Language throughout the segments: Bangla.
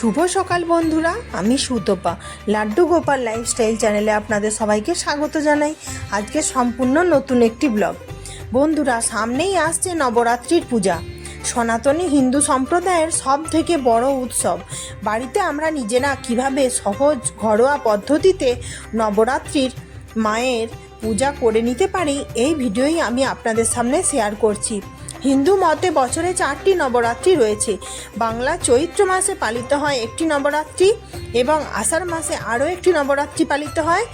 শুভ সকাল বন্ধুরা, আমি সুতপা। লাড্ডু গোপাল লাইফস্টাইল চ্যানেলে আপনাদের সবাইকে স্বাগত জানাই। আজকে সম্পূর্ণ নতুন একটি ব্লগ বন্ধুরা, সামনেই আসছে নবরাত্রির পূজা। সনাতনী হিন্দু সম্প্রদায়ের সব থেকে বড় উৎসব। বাড়িতে আমরা নিজেরা কীভাবে সহজ, ঘরোয়া পদ্ধতিতে নবরাত্রির মায়ের পূজা করে নিতে পারি, এই ভিডিওই আমি আপনাদের সামনে শেয়ার করছি। হিন্দু মতে বছরে চারটি নবরাত্রি রয়েছে। বাংলা চৈত্র মাসে পালিত হয় একটি নবরাত্রি এবং আষাঢ় মাসে আরও একটি নবরাত্রি পালিত হয়।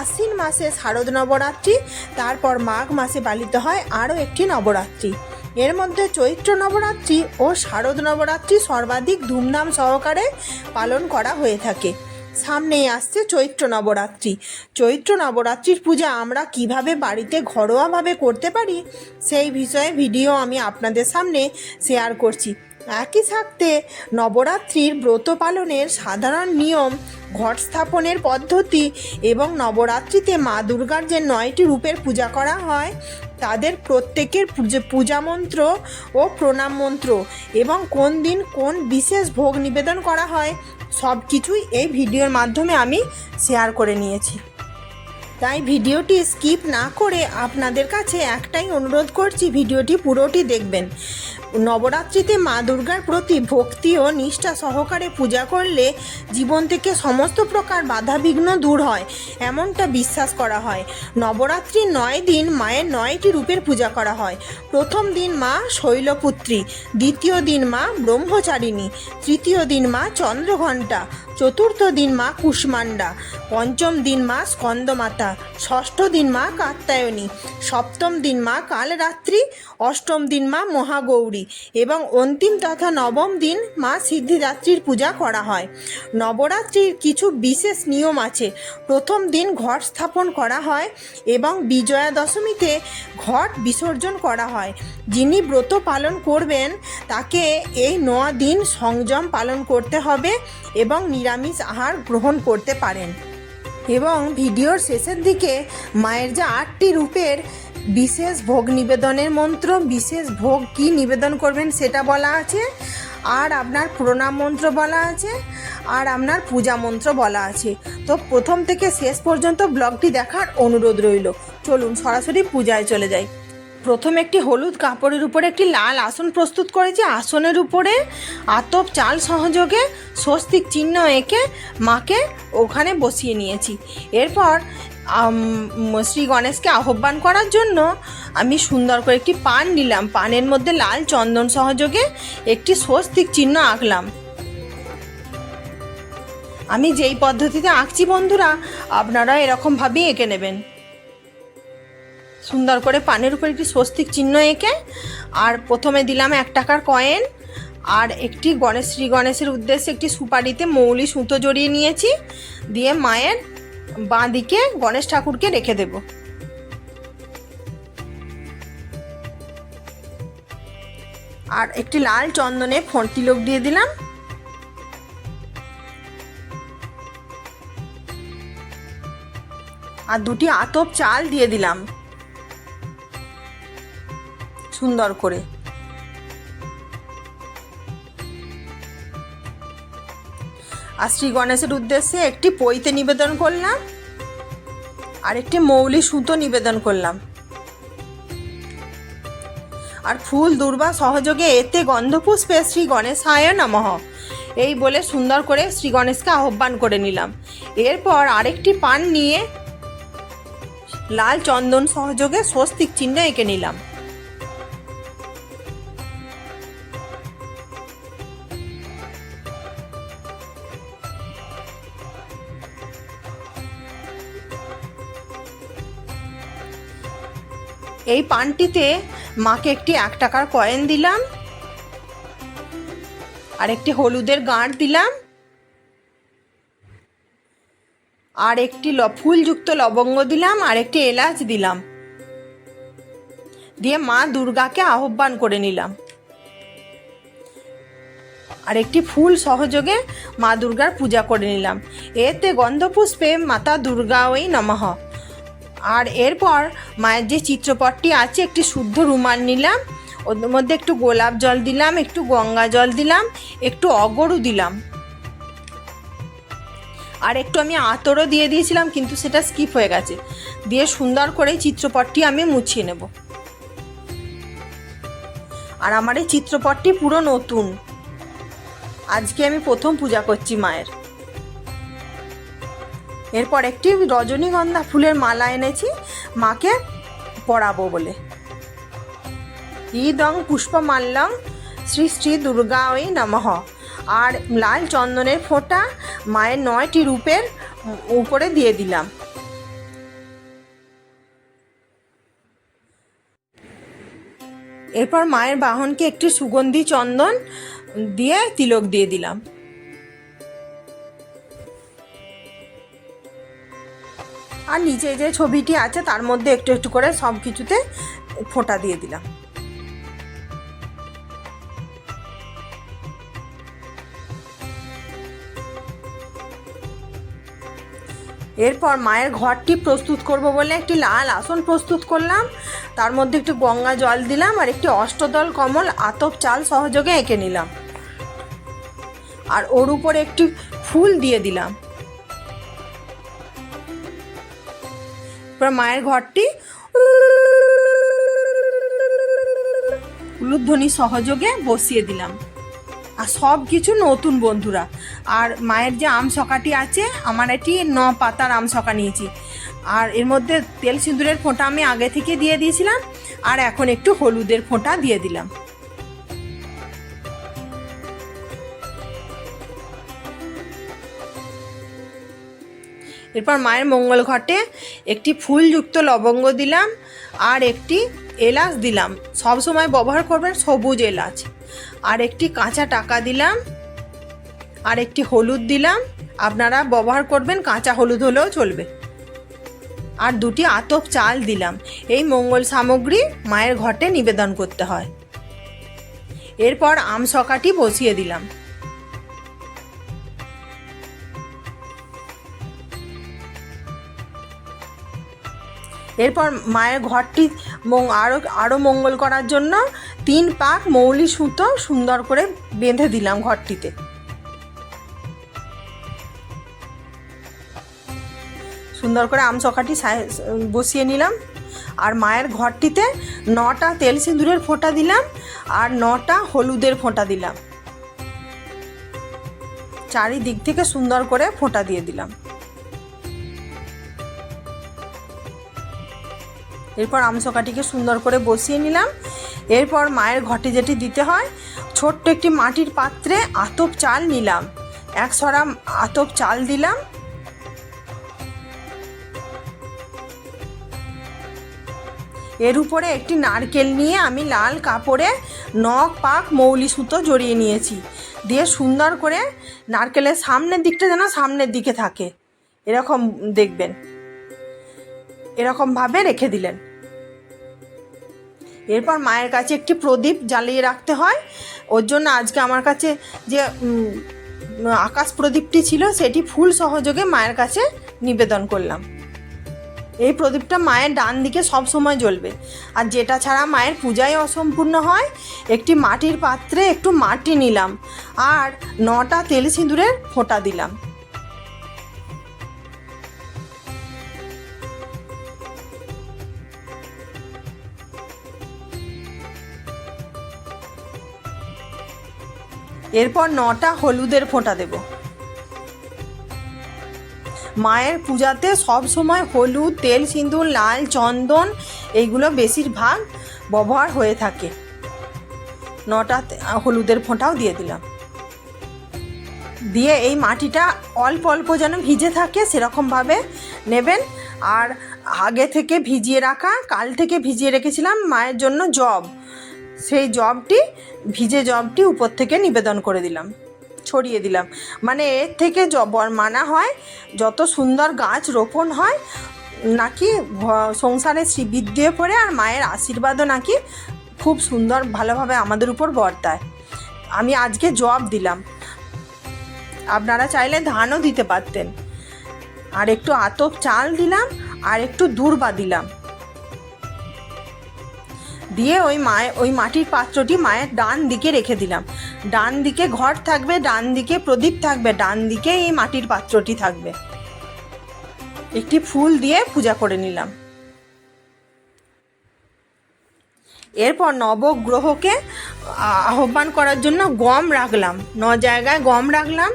আশ্বিন মাসে শারদ নবরাত্রি, তারপর মাঘ মাসে পালিত হয় আরও একটি নবরাত্রি। এর মধ্যে চৈত্র নবরাত্রি ও শারদ নবরাত্রি সর্বাধিক ধুমধাম সহকারে পালন করা হয়ে থাকে। সামনেই আসছে চৈত্র নবরাত্রি। চৈত্র নবরাত্রির পূজা আমরা কীভাবে বাড়িতে ঘরোয়াভাবে করতে পারি, সেই বিষয়ে ভিডিও আমি আপনাদের সামনে শেয়ার করছি। একই সাথে নবরাত্রির ব্রত পালনের সাধারণ নিয়ম, ঘট স্থাপনের পদ্ধতি এবং নবরাত্রিতে মা দুর্গার যে নয়টি রূপের পূজা করা হয়, তাদের প্রত্যেকের পূজা মন্ত্র ও প্রণাম মন্ত্র এবং কোন দিন কোন বিশেষ ভোগ নিবেদন করা হয় সব কিছুই এই ভিডিওর মাধ্যমে আমি শেয়ার করে নিয়েছি। তাই ভিডিওটি স্কিপ না করে আপনাদের কাছে একটাই অনুরোধ করছি, ভিডিওটি পুরোটি দেখবেন। নবরাত্রিতে মা দুর্গার প্রতি ভক্তি ও নিষ্ঠা সহকারে পূজা করলে জীবন থেকে সমস্ত প্রকার বাধাবিঘ্ন দূর হয়, এমনটা বিশ্বাস করা হয়। নবরাত্রির নয় দিন মায়ের নয়টি রূপের পূজা করা হয়। প্রথম দিন মা শৈলপুত্রী, দ্বিতীয় দিন মা ব্রহ্মচারিণী, তৃতীয় দিন মা চন্দ্রঘণ্টা, চতুর্থ দিন মা কুষ্মান্ডা পঞ্চম দিন মা স্কন্দমাতা, ষষ্ঠ দিন মা কাত্যায়নী, সপ্তম দিন মা কালরাত্রি, অষ্টম দিন মা মহাগৌরী এবং অন্তিম তথা নবম দিন মা সিদ্ধিদাত্রীর পূজা করা হয়। নবরাত্রির কিছু বিশেষ নিয়ম আছে। প্রথম দিন ঘট স্থাপন করা হয় এবং বিজয়া দশমীতে ঘট বিসর্জন করা হয়। যিনি ব্রত পালন করবেন, তাকে এই নয় দিন সংযম পালন করতে হবে এবং নিরামিষ আহার গ্রহণ করতে পারেন। এবং ভিডিওর শেষের দিকে মায়ের যে আটটি রূপের বিশেষ ভোগ নিবেদনের মন্ত্র, বিশেষ ভোগ কি নিবেদন করবেন সেটা বলা আছে। আর আপনার প্রণাম মন্ত্র বলা আছে, আর আপনার পূজা মন্ত্র বলা আছে। তো প্রথম থেকে শেষ পর্যন্ত ব্লগটি দেখার অনুরোধ রইল। চলুন সরাসরি পূজায় চলে যাই। প্রথম একটি হলুদ কাপড়ের উপরে একটি লাল আসন প্রস্তুত করেছি। আসনের উপরে আতপ চাল সহযোগে স্বস্তিক চিহ্ন এঁকে মাকে ওখানে বসিয়ে নিয়েছি। এরপর শ্রী গণেশকে আহ্বান করার জন্য আমি সুন্দর করে একটি পান নিলাম। পানের মধ্যে লাল চন্দন সহযোগে একটি স্বস্তিক চিহ্ন আঁকলাম। আমি যেই পদ্ধতিতে আঁকছি বন্ধুরা, আপনারা এরকমভাবেই এঁকে নেবেন। সুন্দর করে পানের উপর একটি স্বস্তিক চিহ্ন এঁকে, আর প্রথমে দিলাম এক টাকার কয়েন, আর একটি গণেশ, শ্রী গণেশের উদ্দেশ্যে একটি সুপারিতে মৌলি সুতো জড়িয়ে নিয়েছি। দিয়ে মায়ের বাঁ দিকে গণেশ ঠাকুরকে রেখে দেব। আর একটি লাল চন্দনে ফোন তিলক দিয়ে দিলাম। আর দুটি আতপ চাল দিয়ে দিলাম। সুন্দর করে। আর শ্রী গণেশের উদ্দেশ্যে একটি পৈতে নিবেদন করলাম, আর একটি মৌলি সুতো নিবেদন করলাম। আর ফুল, দুর্বা সহযোগে এতে গন্ধপুষ্পে শ্রী গণেশ গণেশায় নমঃ। এই বলে সুন্দর করে শ্রী গণেশকে আহ্বান করে নিলাম। এরপর আরেকটি পান নিয়ে লাল চন্দন সহযোগে স্বস্তিক চিহ্ন এঁকে নিলাম। এই পানটিতে মাকে একটি এক টাকার কয়েন দিলাম, আর একটি হলুদের গাঁট দিলাম, আর একটি ফুলযুক্ত লবঙ্গ দিলাম, আর একটি এলাচ দিলাম। দিয়ে মা দুর্গাকে আহ্বান করে নিলাম। আর একটি ফুল সহযোগে মা দুর্গার পূজা করে নিলাম। এতে গন্ধপুষ্পে মাতা দুর্গা ওই নমঃ। আর এরপর মায়ের যে চিত্রপটটি আছে, একটি শুদ্ধ রুমাল নিলাম, ওর মধ্যে একটু গোলাপ জল দিলাম, একটু গঙ্গা জল দিলাম, একটু অগরু দিলাম। আর একটু আমি আতরও দিয়ে দিয়েছিলাম, কিন্তু সেটা স্কিপ হয়ে গেছে। দিয়ে সুন্দর করে চিত্রপটটি আমি মুছিয়ে নেব। আর আমার এই চিত্রপটটি পুরো নতুন। আজকে আমি প্রথম পূজা করছি মায়ের। এরপর একটি রজনীগন্ধা ফুলের মালা এনেছি, মাকে পরাবো বলে। ঈদং পুষ্পমাল্যং শ্রী শ্রী দুর্গা ওই নমঃ। আর লাল চন্দনের ফোঁটা মায়ের নয়টি রূপের উপরে দিয়ে দিলাম। এরপর মায়ের বাহনকে একটি সুগন্ধি চন্দন দিয়ে তিলক দিয়ে দিলাম। আর নিচে যে ছবিটি আছে, তার মধ্যে একটু একটু করে সব কিছুতে ফোঁটা দিয়ে দিলাম। এরপর মায়ের ঘরটি প্রস্তুত করব বলে একটি লাল আসন প্রস্তুত করলাম। তার মধ্যে একটু গঙ্গা জল দিলাম আর একটি অষ্টদল কমল আতপ চাল সহযোগে এঁকে নিলাম। আর ওর উপরে একটি ফুল দিয়ে দিলাম। এবার মায়ের ঘরটি উলুধ্বনি সহযোগে বসিয়ে দিলাম। আর সব কিছু নতুন বন্ধুরা। আর মায়ের যে আম সকাটি আছে, আমার এটি ন পাতার আম সকা নিয়েছি। আর এর মধ্যে তেল সিঁদুরের ফোঁটা আমি আগে থেকে দিয়ে দিয়েছিলাম, আর এখন একটু হলুদের ফোঁটা দিয়ে দিলাম। এরপর মায়ের মঙ্গল ঘটে, একটি ফুলযুক্ত লবঙ্গ দিলাম আর একটি এলাচ দিলাম। সব সময় ব্যবহার করবেন সবুজ এলাচ। আর একটি কাঁচা টাকা দিলাম, আর একটি হলুদ দিলাম। আপনারা ব্যবহার করবেন, কাঁচা হলুদ হলেও চলবে। আর দুটি আতপ চাল দিলাম। এই মঙ্গল সামগ্রী মায়ের ঘটে নিবেদন করতে হয়। এরপর আম সকাটি বসিয়ে দিলাম। এরপর মায়ের ঘরটি আরও আরও মঙ্গল করার জন্য তিন পাক মৌলি সুতো সুন্দর করে বেঁধে দিলাম ঘরটিতে। সুন্দর করে আম চকাটি সাই- বসিয়ে নিলাম। আর মায়ের ঘরটিতে নটা তেল সিঁদুরের ফোঁটা দিলাম আর নটা হলুদের ফোঁটা দিলাম। চারিদিক থেকে সুন্দর করে ফোঁটা দিয়ে দিলাম। এরপর আমসকাটিকে সুন্দর করে বসিয়ে নিলাম। এরপর মায়ের ঘটে যেটি দিতে হয়, ছোট্ট একটি মাটির পাত্রে আতপ চাল নিলাম। এক সরা আতপ চাল দিলাম। এর উপরে একটি নারকেল নিয়ে আমি লাল কাপড়ে নখ, পাক, মৌলি সুতো জড়িয়ে নিয়েছি। দিয়ে সুন্দর করে নারকেলের সামনের দিকটা যেন সামনের দিকে থাকে। এরকম দেখবেন। এরকমভাবে রেখে দিলেন। এরপর মায়ের কাছে একটি প্রদীপ জ্বালিয়ে রাখতে হয়। ওর জন্য আজকে আমার কাছে যে আকাশ প্রদীপটি ছিল, সেটি ফুল সহযোগে মায়ের কাছে নিবেদন করলাম। এই প্রদীপটা মায়ের ডান দিকে সব সময় জ্বলবে। আর যেটা ছাড়া মায়ের পূজাই অসম্পূর্ণ হয়, একটি মাটির পাত্রে একটু মাটি নিলাম, আর নটা তেল সিঁদুরের ফোঁটা দিলাম। এরপর নটা হলুদের ফোঁটা দেব। মায়ের পূজাতে সব সময় হলুদ, তেল, সিঁদুর, লাল, চন্দন, এইগুলো বেশিরভাগ ব্যবহার হয়ে থাকে। নটা হলুদের ফোঁটাও দিয়ে দিলাম। দিয়ে এই মাটিটা অল্প অল্প যেন ভিজে থাকে সেরকমভাবে নেবেন। আর আগে থেকে ভিজিয়ে রাখা, কাল থেকে ভিজিয়ে রেখেছিলাম মায়ের জন্য জব। সেই জবটি, ভিজে জবটি উপর থেকে নিবেদন করে দিলাম, ছড়িয়ে দিলাম। মানে এর থেকে মানা হয়, যত সুন্দর গাছ রোপণ হয়, নাকি সংসারে শ্রীবৃদ্ধি পড়ে আর মায়ের আশীর্বাদও নাকি খুব সুন্দর ভালোভাবে আমাদের উপর বর্তায়। আমি আজকে জব দিলাম। আপনারা চাইলে ধানও দিতে পারতেন। আর একটু আতপ চাল দিলাম, আর একটু দূর্বা দিলাম। দিয়ে ওই মায়ের ওই মাটির পাত্রটি মায়ের ডান দিকে রেখে দিলাম। ডান দিকে ঘর থাকবে, ডান দিকে প্রদীপ থাকবে, ডান দিকে এই মাটির পাত্রটি থাকবে। একটি ফুল দিয়ে পূজা করে নিলাম। এরপর নবগ্রহকে আহ্বান করার জন্য গম রাখলাম। ন জায়গায় গম রাখলাম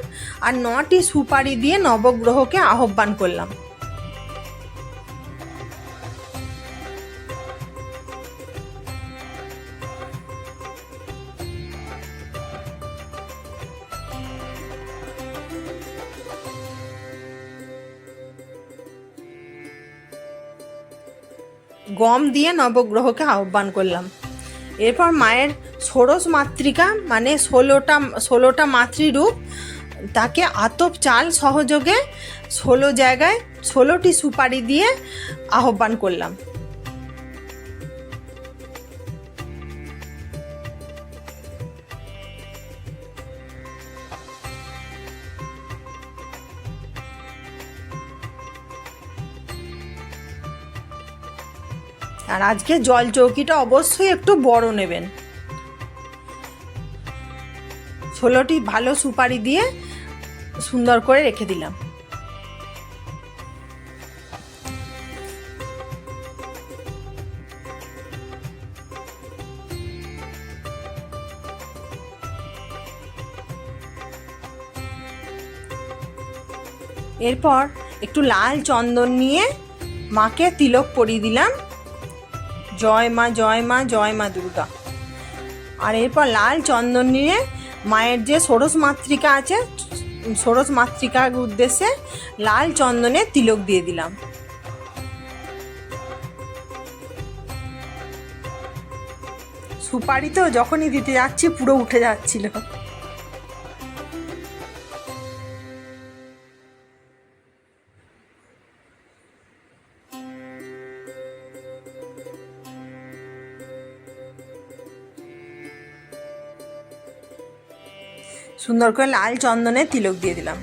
আর নটি সুপারি দিয়ে নবগ্রহকে আহ্বান করলাম। গম দিয়ে নবগ্রহকে আহ্বান করলাম। এরপর মায়ের ষোড়শ মাতৃকা মানে ষোলোটা ষোলোটা মাতৃরূপ তাকে আতপ চাল সহযোগে ষোলো জায়গায় ষোলোটি সুপারি দিয়ে আহ্বান করলাম। আর আজকে জল চৌকিটা অবশ্যই একটু বড় নেবেন। ষোলোটি ভালো সুপারি দিয়ে সুন্দর করে রেখে দিলাম। এরপর একটু লাল চন্দন নিয়ে মাকে তিলক পরিয়ে দিলাম। জয় মা জয় মা জয় মা দুর্গা। আর এরপর লাল চন্দন নিয়ে মায়ের যে ষোড়শ মাতৃকা আছে, ষোড়শ মাতৃকার উদ্দেশ্যে লাল চন্দনে তিলক দিয়ে দিলাম। সুপারি তো যখনই দিতে যাচ্ছি, পুরো উঠে যাচ্ছিল। সুন্দর করে লাল চন্দনে তিলক দিয়ে দিলাম।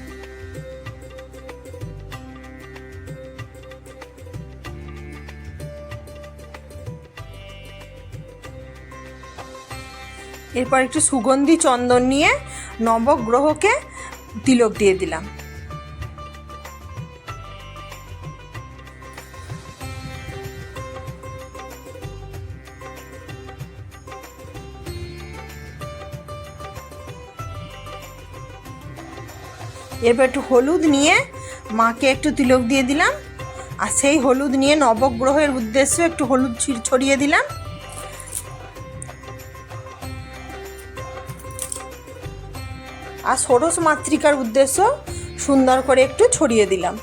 এরপর একটু সুগন্ধি চন্দন নিয়ে নবগ্রহকে তিলক দিয়ে দিলাম। এরপর একটু হলুদ নিয়ে মাকে একটু তিলক দিয়ে দিলাম। আর সেই হলুদ নিয়ে নবগ্রহের উদ্দেশ্যে একটু হলুদ ছড়িয়ে দিলাম। আর ষোড়শ মাতৃকার উদ্দেশ্য সুন্দর করে একটু ছড়িয়ে দিলাম।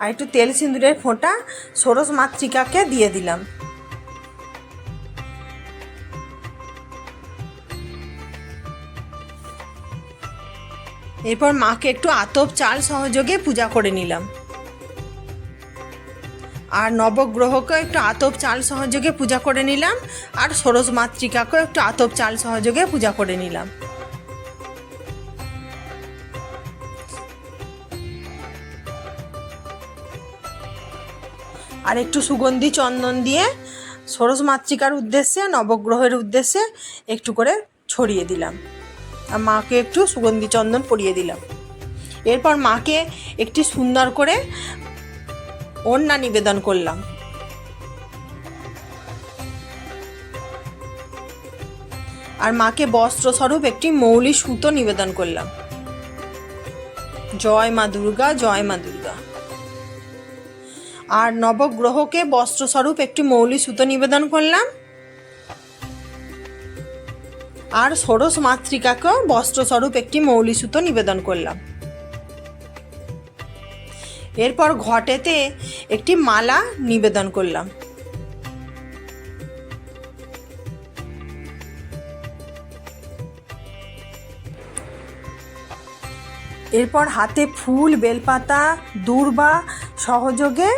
আর একটু তেল সিঁদুরের ফোঁটা ষোড়শ মাতৃকাকে দিয়ে দিলাম। এরপর মাকে একটু আতপ চাল সহযোগে পূজা করে নিলাম। আর নবগ্রহকে একটু আতপ চাল সহযোগে পূজা করে নিলাম, আর ষোড়শ মাতৃকাকেও একটু আতপ চাল সহযোগে পূজা করে নিলাম। আর একটু সুগন্ধি চন্দন দিয়ে ষোড়শ মাতৃকার উদ্দেশ্যে, নবগ্রহের উদ্দেশ্যে একটু করে ছড়িয়ে দিলাম। আর মাকে একটু সুগন্ধি চন্দন পরিয়ে দিলাম। এরপর মাকে একটি সুন্দর করে ওড়না নিবেদন করলাম। আর মাকে বস্ত্রস্বরূপ একটি মৌলি সুতো নিবেদন করলাম। জয় মা দুর্গা, জয় মা দুর্গা। আর নবগ্রহকে বস্ত্রস্বরূপ একটি মৌলি সুতো নিবেদন করলাম। আর ষোড়শ মাতৃকাকেও বস্ত্রস্বরূপ একটি মৌলি সুতো নিবেদন করলাম। এরপর ঘটেতে একটি মালা নিবেদন করলাম। এরপর হাতে ফুল, বেলপাতা, দূর্বা, সহযোগে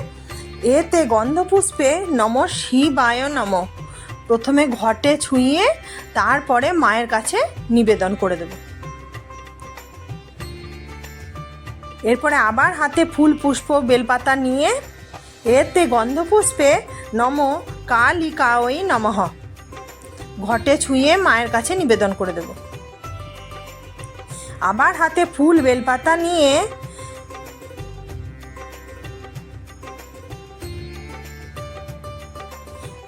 এতে গন্ধপুষ্পে নম শিবায় নম। প্রথমে ঘটে ছুঁয়ে তারপরে মায়ের কাছে নিবেদন করে দেব। এরপরে আবার হাতে ফুল, পুষ্প, বেলপাতা নিয়ে এতে গন্ধপুষ্পে নম কালী কাওই নমঃ। ঘটে ছুঁয়ে মায়ের কাছে নিবেদন করে দেব। আবার হাতে ফুল বেলপাতা নিয়ে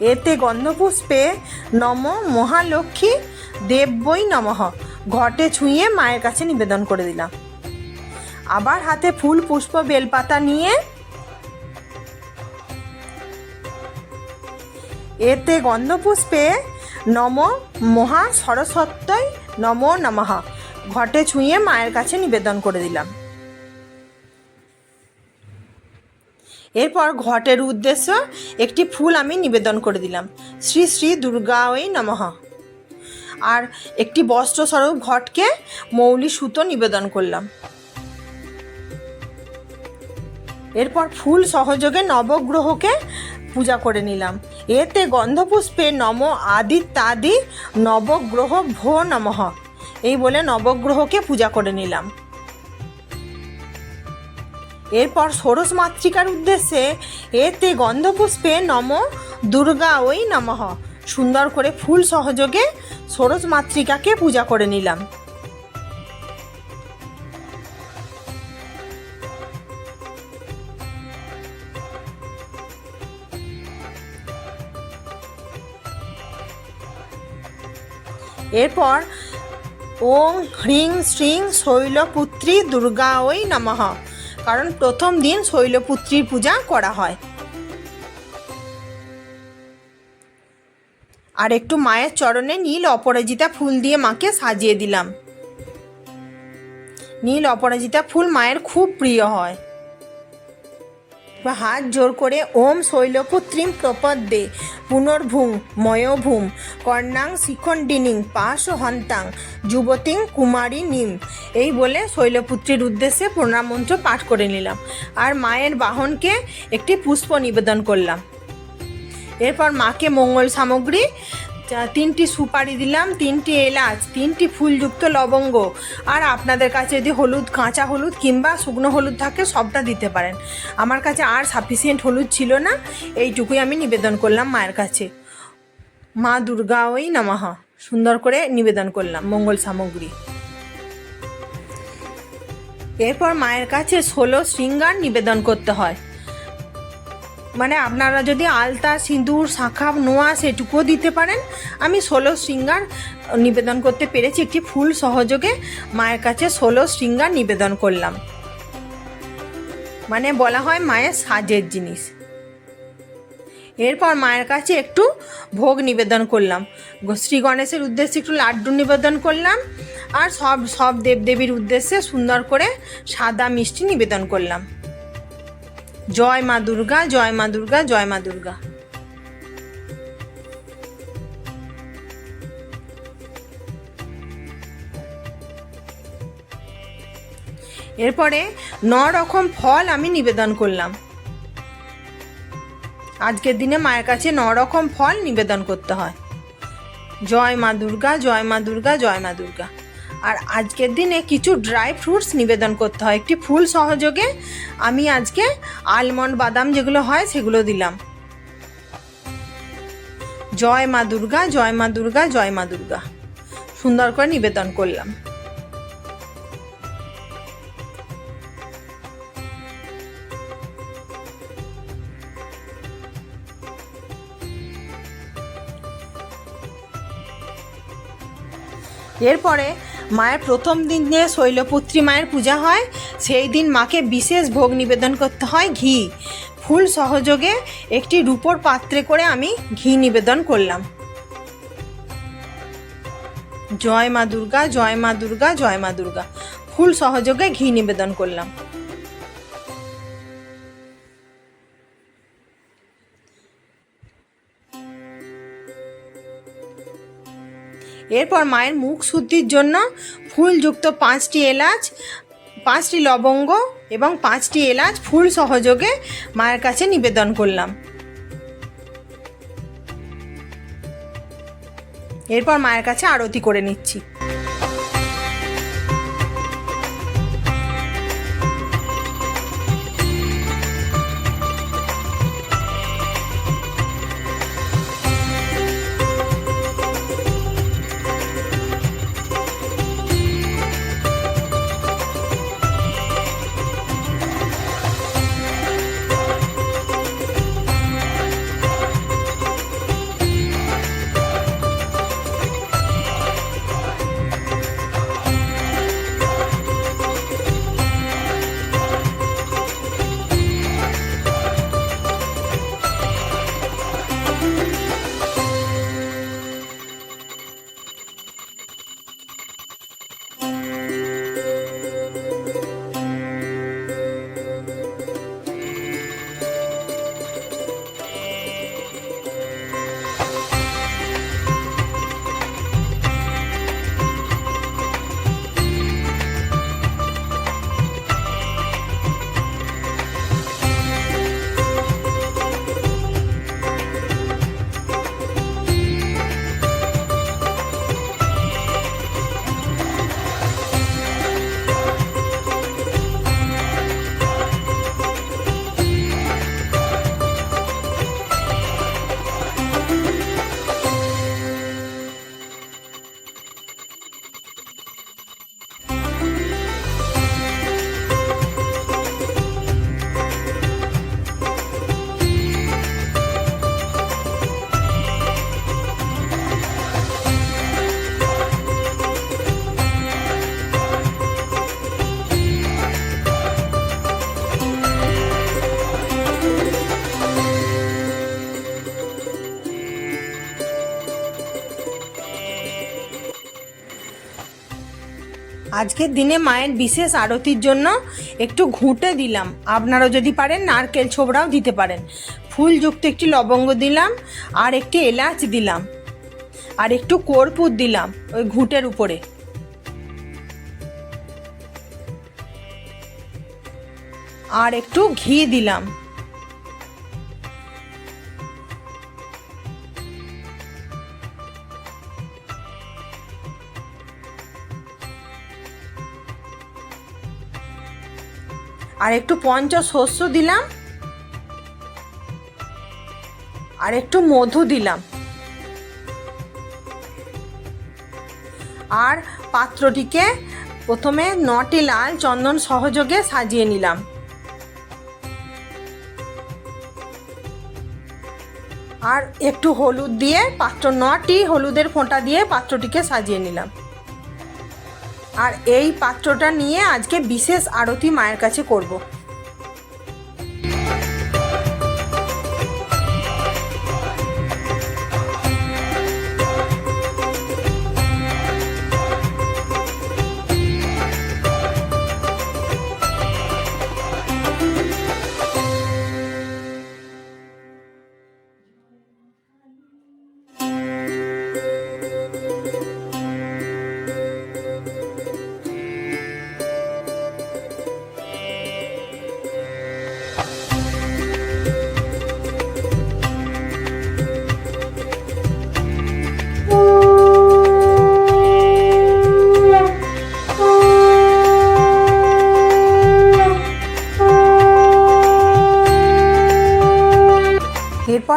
এতে গন্ধপুষ্পে নম মহালক্ষ্মী দেববই নমঃ। ঘটে ছুঁয়ে মায়ের কাছে নিবেদন করে দিলাম। আবার হাতে ফুল পুষ্প বেলপাতা নিয়ে এতে গন্ধপুষ্পে নম মহা সরস্বত্যই নম নমঃ। ঘটে ছুঁয়ে মায়ের কাছে নিবেদন করে দিলাম। এরপর ঘটের উদ্দেশ্য, একটি ফুল আমি নিবেদন করে দিলাম। শ্রী শ্রী দুর্গা ওই নমঃ। আর একটি বস্ত্রস্বরূপ ঘটকে মৌলি সুতো নিবেদন করলাম। এরপর ফুল সহযোগে নবগ্রহকে পূজা করে নিলাম। এতে গন্ধপুষ্পে নম আদিত্যাদি নবগ্রহ ভো নমঃ। এই বলে নবগ্রহকে পূজা করে নিলাম। এরপর ষোড়শ মাতৃকার উদ্দেশ্যে এতে গন্ধপুষ্পে নম দুর্গা ওই নমঃ। সুন্দর করে ফুল সহযোগে ষোড়শ মাতৃকাকে পূজা করে নিলাম। এরপর ওং হ্রিং শ্রিং শৈলপুত্রী দুর্গা ওই নমঃ। কারণ প্রথম দিন শৈলপুত্রীর পূজা করা হয়। আর একটু মায়ের চরণে নীল অপরাজিতা ফুল দিয়ে মাকে সাজিয়ে দিলাম। নীল অপরাজিতা ফুল মায়ের খুব প্রিয় হয়। বা হাত জোর করে ওম শৈলপুত্রীম প্রপদ্যে পুনর্ভূম ময়োভূম, কর্ণাং শিখণ্ডিনীং, পাশ হন্তাং, যুবতিং কুমারী নিম এই বলে শৈলপুত্রীর উদ্দেশ্যে প্রণাম মন্ত্র পাঠ করে নিলাম। আর মায়ের বাহনকে একটি পুষ্প নিবেদন করলাম। এরপর মাকে মঙ্গল সামগ্রী তিনটি সুপারি দিলাম, তিনটি এলাচ, তিনটি ফুলযুক্ত লবঙ্গ। আর আপনাদের কাছে যদি হলুদ, কাঁচা হলুদ কিংবা শুকনো হলুদ থাকে, সবটা দিতে পারেন। আমার কাছে আর সাফিসিয়েন্ট হলুদ ছিল না, এইটুকুই আমি নিবেদন করলাম মায়ের কাছে। মা দুর্গা ওই নামাহা সুন্দর করে নিবেদন করলাম, মঙ্গল সামগ্রী। এরপর মায়ের কাছে ষোলো শৃঙ্গার নিবেদন করতে হয়। মানে আপনারা যদি আলতা, সিঁদুর শাঁখা নোয়া সেটুকুও দিতে পারেন, আমি ষোলো শৃঙ্গার নিবেদন করতে পেরেছি, একটি ফুল সহযোগে মায়ের কাছে ষোলো শৃঙ্গার নিবেদন করলাম। মানে বলা হয় মায়ের সাজের জিনিস। এরপর মায়ের কাছে একটু ভোগ নিবেদন করলাম। শ্রী গণেশের উদ্দেশ্যে একটু লাড্ডু নিবেদন করলাম, আর সব সব দেবদেবীর উদ্দেশ্যে সুন্দর করে সাদা মিষ্টি নিবেদন করলাম। জয় মা দুর্গা, জয় মা দুর্গা, জয় মা দুর্গা। এরপরে ন রকম ফল আমি নিবেদন করলাম। আজকের দিনে মায়ের কাছে ন রকম ফল নিবেদন করতে হয়। জয় মা দুর্গা, জয় মা দুর্গা, জয় মা দুর্গা। আর আজকের দিনে কিছু ড্রাই ফ্রুটস নিবেদন করতে হয়। একটি ফুল সহযোগে আমি আজকে আলমন্ড বাদাম যেগুলো হয় সেগুলো দিলাম। জয় মা দুর্গা, জয় মা দুর্গা, জয় মা দুর্গা। সুন্দর করে নিবেদন করলাম। এরপরে মায়ের প্রথম দিন যে শৈলপুত্রী মায়ের পূজা হয়, সেই দিন মাকে বিশেষ ভোগ নিবেদন করতে হয় ঘি। ফুল সহযোগে একটি রূপোর পাত্রে করে আমি ঘি নিবেদন করলাম। জয় মা দুর্গা, জয় মা দুর্গা, জয় মা দুর্গা। ফুল সহযোগে ঘি নিবেদন করলাম। এরপর মায়ের মুখ শুদ্ধির জন্য ফুলযুক্ত পাঁচটি এলাচ, পাঁচটি লবঙ্গ এবং পাঁচটি এলাচ ফুল সহযোগে মায়ের কাছে নিবেদন করলাম। এরপর মায়ের কাছে আরতি করে নিচ্ছি। আজকের দিনে মায়ের বিশেষ আরতির জন্য একটু ঘুঁটে দিলাম। আপনারা যদি পারেন, নারকেল ছোবড়াও দিতে পারেন। ফুলযুক্ত একটি লবঙ্গ দিলাম আর একটি এলাচ দিলাম। আর একটু কর্পূর দিলাম ওই ঘুঁটের উপরে। আর একটু ঘি দিলাম। আর একটু পঞ্চ শস্য দিলাম। আর একটু মধু দিলাম। আর পাত্রটিকে প্রথমে নটি লাল চন্দন সহযোগে সাজিয়ে নিলাম। আর একটু হলুদ দিয়ে পাত্র, নটি হলুদের ফোঁটা দিয়ে পাত্রটিকে সাজিয়ে নিলাম। আর এই পাত্রটা নিয়ে আজকে বিশেষ আরতি মায়ের কাছে করব।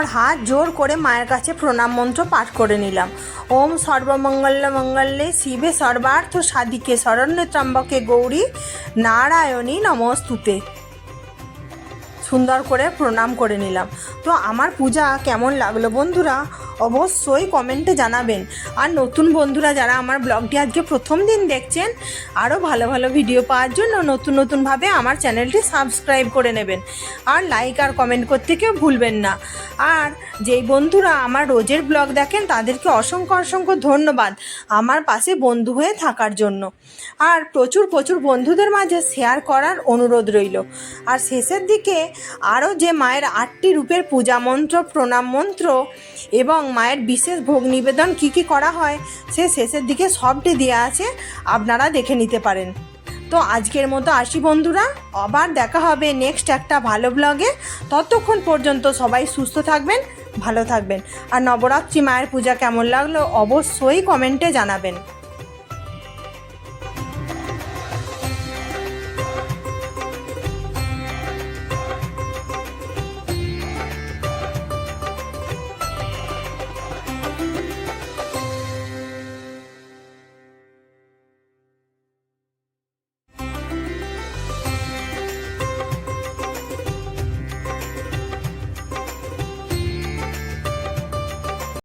এরপর হাত জোর করে মায়ের কাছে প্রণাম মন্ত্র পাঠ করে নিলাম। ওম সর্বমঙ্গল মঙ্গলে শিবে সর্বার্থ সাধিকে শরণ্য ত্রম্বকে গৌরী নারায়ণী নমস্তুতে। সুন্দর করে প্রণাম করে নিলাম। তো আমার পূজা কেমন লাগল বন্ধুরা? অবশ্যই কমেন্টে জানাবেন। আর নতুন বন্ধুরা যারা আমার ব্লগটি আজকে প্রথম দিন দেখছেন আরও ভালো ভালো ভিডিও পাওয়ার জন্য নতুন নতুনভাবে আমার চ্যানেলটি সাবস্ক্রাইব করে নেবেন। আর লাইক আর কমেন্ট করতে কেউ ভুলবেন না। আর যেই বন্ধুরা আমার রোজের ব্লগ দেখেন, তাদেরকে অসংখ্য অসংখ্য ধন্যবাদ আমার পাশে বন্ধু হয়ে থাকার জন্য। আর প্রচুর প্রচুর বন্ধুদের মাঝে শেয়ার করার অনুরোধ রইল। আর শেষের দিকে আরও যে মায়ের আটটি রূপের পূজা মন্ত্র, প্রণাম মন্ত্র এবং মায়ের বিশেষ ভোগ নিবেদন কী কী করা হয়, সে শেষের দিকে সবটি দেওয়া আছে, আপনারা দেখে নিতে পারেন। তো আজকের মতো আসি বন্ধুরা, আবার দেখা হবে নেক্সট একটা ভালো ব্লগে ততক্ষণ পর্যন্ত সবাই সুস্থ থাকবেন, ভালো থাকবেন। আর নবরাত্রি মায়ের পূজা কেমন লাগল অবশ্যই কমেন্টে জানাবেন।